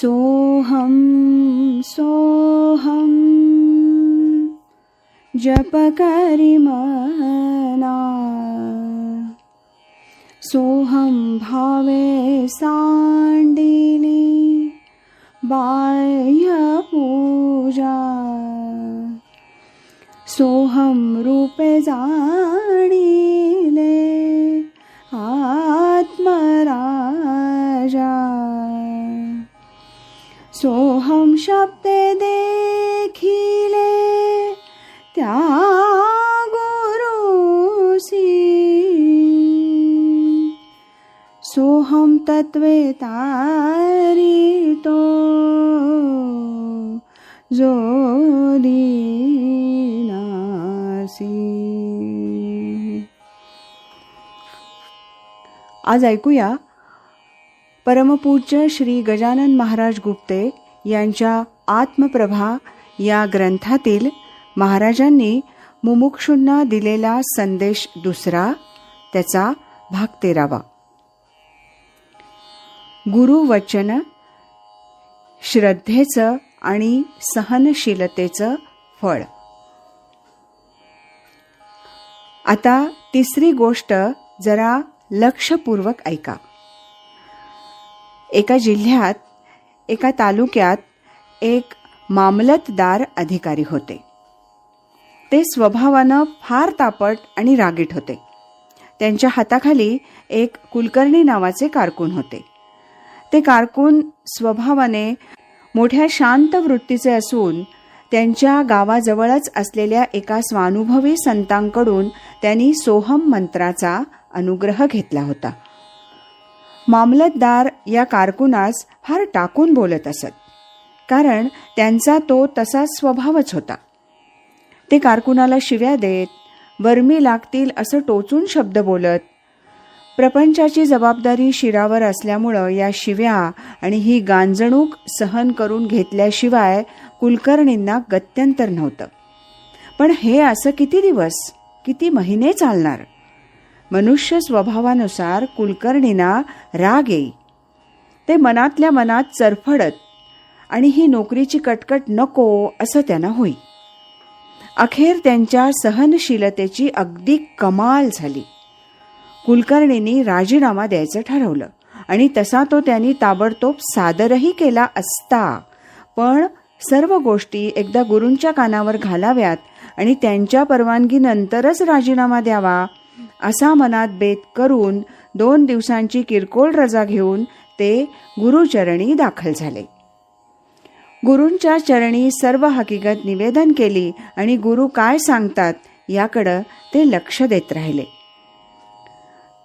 सोऽहं सोऽहं। जपकरिमना सोऽहं भावे सांडिली बाह्यपूजा। सोऽहं रूपे जाणिले अहं तत्त्वे तारितो जो दीनासी। आज ऐकूया परमपूज्य श्री गजानन महाराज गुप्ते यांच्या आत्मप्रभा या ग्रंथातील महाराजांनी मुमुक्षूंना दिलेला संदेश दुसरा त्याचा भाग तेरावा. गुरुवचन श्रद्धेचं आणि सहनशीलतेचं फळ. आता तिसरी गोष्ट जरा लक्षपूर्वक ऐका. एका जिल्ह्यात एका तालुक्यात एक मामलतदार अधिकारी होते. ते स्वभावानं फार तापट आणि रागीट होते. त्यांच्या हाताखाली एक कुलकर्णी नावाचे कारकून होते. ते कारकून स्वभावाने मोठ्या शांत वृत्तीचे असून त्यांच्या गावाजवळच असलेल्या एका स्वानुभवी संतांकडून त्यांनी सोहम मंत्राचा अनुग्रह घेतला होता. मामलतदार या कारकुनास फार टाकून बोलत असत. कारण त्यांचा तो तसा स्वभावच होता. ते कारकुनाला शिव्या देत वर्मी लागतील असं टोचून शब्द बोलत प्रपंचाची जबाबदारी शिरावर असल्यामुळं या शिव्या आणि ही गांजणूक सहन करून घेतल्याशिवाय कुलकर्णींना गत्यंतर नव्हतं. पण हे असं किती दिवस किती महिने चालणार? मनुष्य स्वभावानुसार कुलकर्णींना राग येई. ते मनातल्या मनात चरफडत आणि ही नोकरीची कटकट नको असं त्यांना होई. अखेर त्यांच्या सहनशीलतेची अगदी कमाल झाली. कुलकर्णींनी राजीनामा द्यायचं ठरवलं. आणि तसा तो त्यांनी ताबडतोब सादरही केला असता. पण सर्व गोष्टी एकदा गुरूंच्या कानावर घालाव्यात आणि त्यांच्या परवानगीनंतरच राजीनामा द्यावा असा मनात बेत करून दोन दिवसांची किरकोळ रजा घेऊन ते गुरुचरणी दाखल झाले. गुरूंच्या चरणी सर्व हकीकत निवेदन केली आणि गुरु काय सांगतात याकडं ते लक्ष देत राहिले.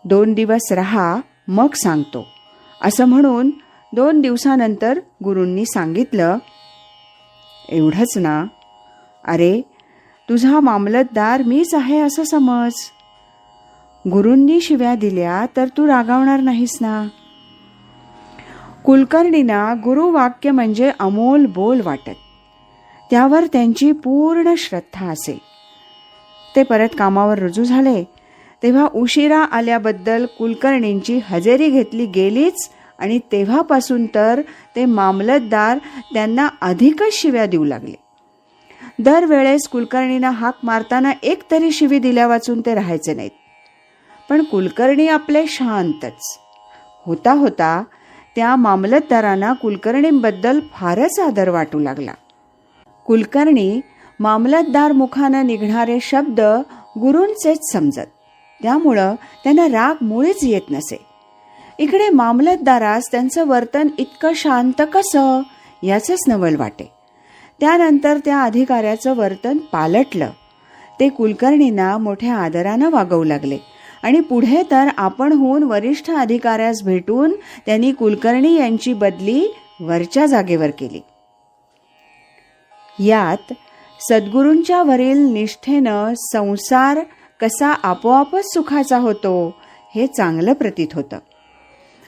दोन दिवस राहा मग सांगतो. असं म्हणून दोन दिवसानंतर गुरूंनी सांगितलं एवढंच ना. अरे तुझा मामलतदार मीच आहे असं समज. गुरूंनी शिव्या दिल्या तर तू रागावणार नाहीस ना. कुलकर्णींना गुरुवाक्य म्हणजे अमोल बोल वाटत. त्यावर त्यांची पूर्ण श्रद्धा असे. ते परत कामावर रुजू झाले. तेव्हा उशिरा आल्याबद्दल कुलकर्णींची हजेरी घेतली गेलीच आणि तेव्हापासून तर ते मामलतदार त्यांना अधिकच शिव्या देऊ लागले. दरवेळेस कुलकर्णींना हाक मारताना एक तरी शिवी दिल्या वाचून ते राहायचे नाहीत. पण कुलकर्णी आपले शांतच. होता होता त्या मामलतदारांना कुलकर्णींबद्दल फारच आदर वाटू लागला. कुलकर्णी मामलतदार मुखानं निघणारे शब्द गुरूंचेच समजत. त्यामुळं त्यांना राग मुळीच येत नसे. इकडे मामलतदारास त्यांचं वर्तन इतकं शांत कसं याचंच नवल वाटे. त्यानंतर त्या अधिकाऱ्याचं वर्तन पालटलं. ते कुलकर्णींना मोठ्या आदरानं वागवू लागले. आणि पुढे तर आपण होऊन वरिष्ठ अधिकाऱ्यास भेटून त्यांनी कुलकर्णी यांची बदली वरच्या जागेवर केली. यात सद्गुरूंच्या वरील निष्ठेनं संसार कसा आपोआपच सुखाचा होतो हे चांगलं प्रतीत होतं.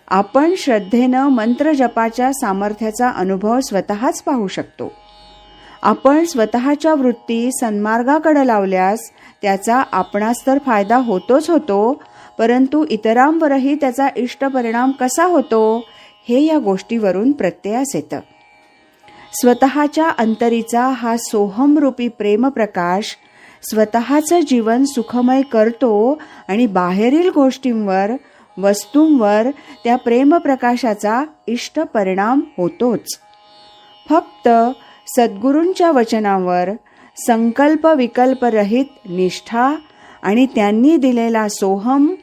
आपण श्रद्धेनं मंत्रजपाच्या सामर्थ्याचा अनुभव स्वतःच पाहू शकतो. आपण स्वतःच्या वृत्ती सन्मार्गाकडे लावल्यास त्याचा आपणास तर फायदा होतोच होतो परंतु इतरांवरही त्याचा इष्ट परिणाम कसा होतो हे या गोष्टीवरून प्रत्ययास येतं. स्वतःच्या अंतरीचा हा सोहमरूपी प्रेमप्रकाश स्वतःचं जीवन सुखमय करतो आणि बाहेरील गोष्टींवर वस्तूंवर त्या प्रेमप्रकाशाचा इष्ट परिणाम होतोच. फक्त सद्गुरूंच्या वचनावर संकल्प विकल्परहित निष्ठा आणि त्यांनी दिलेला सोहम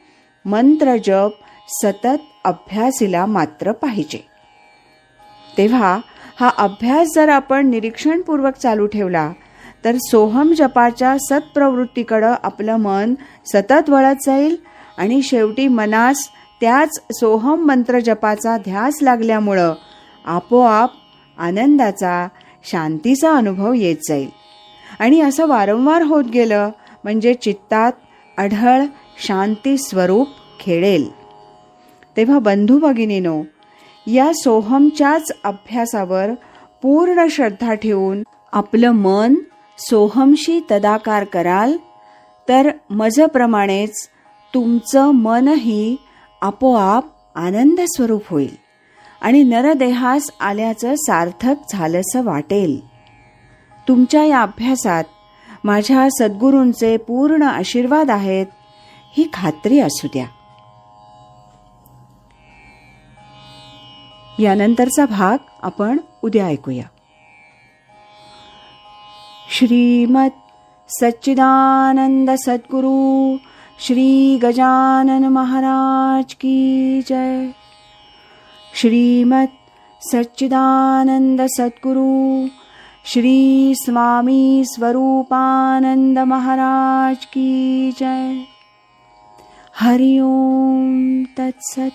मंत्र जप सतत अभ्यासीला मात्र पाहिजे. तेव्हा हा अभ्यास जर आपण निरीक्षणपूर्वक चालू ठेवला तर सोहम जपाच्या सत्प्रवृत्तीकडं आपलं मन सतत वळत जाईल आणि शेवटी मनास त्याच सोहम मंत्र जपाचा ध्यास लागल्यामुळं आपोआप आनंदाचा शांतीचा अनुभव येत जाईल. आणि असं वारंवार होत गेलं म्हणजे चित्तात अढळ शांती स्वरूप खेळेल. तेव्हा बंधू भगिनीनो या सोहमच्याच अभ्यासावर पूर्ण श्रद्धा ठेवून आपलं मन सोहमशी तदाकार कराल तर मजप्रमाणेच तुमचं मनही आपोआप आनंद स्वरूप होईल आणि नरदेहास आल्याचं सार्थक झालंसं वाटेल. तुमच्या या अभ्यासात माझ्या सद्गुरूंचे पूर्ण आशीर्वाद आहेत ही खात्री असू द्या. यानंतरचा भाग आपण उद्या ऐकूया. श्रीमत सच्चिदानंद सद्गुरु श्री गजानन महाराज की जय। श्रीमत सच्चिदानंद सद्गुरु श्री स्वामी स्वरूपानंद महाराज की जय। हरि ओम तत्सत